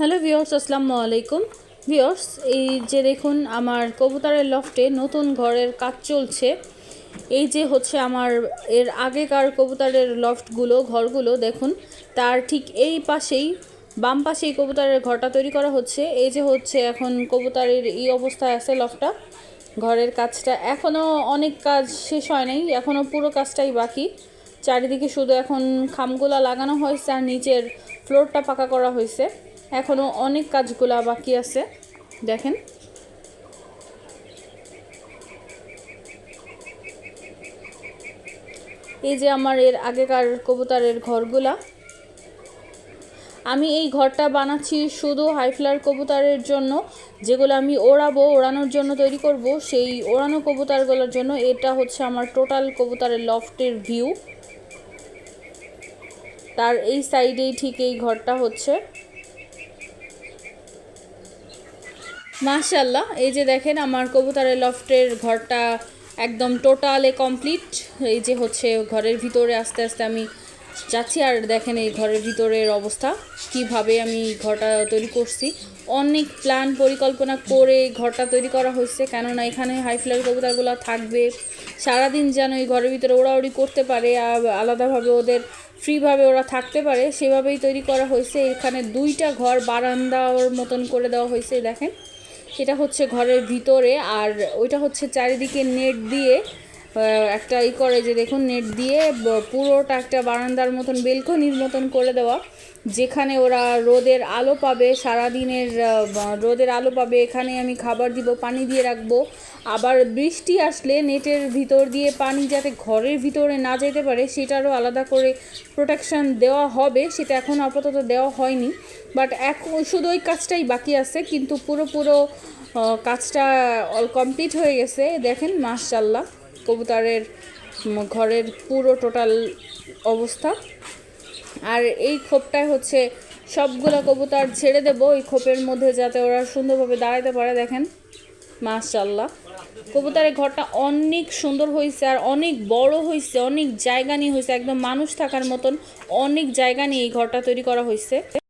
Hello viewers আসসালামু আলাইকুম। Viewers এই যে দেখুন, আমার কবুতরের লফটে নতুন ঘরের কাজ চলছে। এই যে হচ্ছে আমার, এর আগেকার কবুতরের লফটগুলো, ঘরগুলো, দেখুন, তার ঠিক এই পাশেই, বাম পাশেই কবুতরের ঘরটা তৈরি করা হচ্ছে। এই যে হচ্ছে এখন কবুতরের এই অবস্থায় আছে লফটটা। ঘরের কাজটা এখনও অনেক কাজ শেষ হয় নাই এখনও পুরো কাজটাই বাকি। চারিদিকে শুধু এখন খামগুলা লাগানো হয়েছে আর নিচের ফ্লোরটা পাকা করা হয়েছে। এখনও অনেক কাজগুলা বাকি আছে, দেখেন। এই যে আমার এর আগেকার কবুতরের ঘরগুলা। আমি এই ঘরটা বানাচ্ছি শুধু হাইফ্লার কবুতরের জন্য, যেগুলো আমি ওড়াবো, ওড়ানোর জন্য তৈরি করব, সেই ওড়ানো কবুতরগুলোর জন্য এটা হচ্ছে আমার টোটাল কবুতরের লফটের ভিউ। তার এই সাইডেই ঠিক এই ঘরটা হচ্ছে। মাশাল্লাহ এই যে দেখেন আমার কবুতরের লফটের ঘরটা একদম টোটালে কমপ্লিট। এই যে হচ্ছে ঘরের ভিতরে আস্তে আস্তে আমি যাচ্ছি, আর দেখেন এই ঘরের ভিতরের অবস্থা, কীভাবে আমি ঘরটা তৈরি করছি। অনেক প্ল্যান পরিকল্পনা করে ঘরটা তৈরি করা হয়েছে, কেননা এখানে হাই ফ্লার কবুতরগুলো থাকবে। সারাদিন যেন এই ঘরের ভিতরে ওড়াউড়ি করতে পারে, আর আলাদাভাবে ওদের ফ্রিভাবে ওরা থাকতে পারে, সেভাবেই তৈরি করা হয়েছে। এখানে দুইটা ঘর বারান্দার মতন করে দেওয়া হয়েছে, দেখেন। এটা হচ্ছে ঘরের ভিতরে আর ওইটা হচ্ছে চারিদিকে নেট দিয়ে একটা ই করে যে দেখুন, নেট দিয়ে পুরোটা একটা বারান্দার মতন, বেলকনির মতন করে দেওয়া, যেখানে ওরা রোদের আলো পাবে, সারাদিনের রোদের আলো পাবে, এখানে আমি খাবার দিব, পানি দিয়ে রাখব। আবার বৃষ্টি আসলে নেটের ভিতর দিয়ে পানি যাতে ঘরের ভিতরে না যেতে পারে, সেটারও আলাদা করে প্রোটেকশান দেওয়া হবে, সেটা এখন আপাতত দেওয়া হয়নি। বাট এখন শুধু ওই কাজটাই বাকি আছে, কিন্তু পুরো পুরো কাজটা অল কমপ্লিট হয়ে গেছে। দেখেন মাশাল্লাহ কবুতরের ঘরের পুরো টোটাল অবস্থা। আর এই খোপটায় হচ্ছে সবগুলো কবুতর ছেড়ে দেবো, ওই খোপের মধ্যে যাতে ওরা সুন্দরভাবে দাঁড়াতে পারে, দেখেন। মাশাল্লাহ কবুতরের ঘরটা অনেক সুন্দর হয়েছে আর অনেক বড় হয়েছে অনেক জায়গা নিয়ে হয়েছে একদম মানুষ থাকার মতন অনেক জায়গা নিয়ে এই ঘরটা তৈরি করা হয়েছে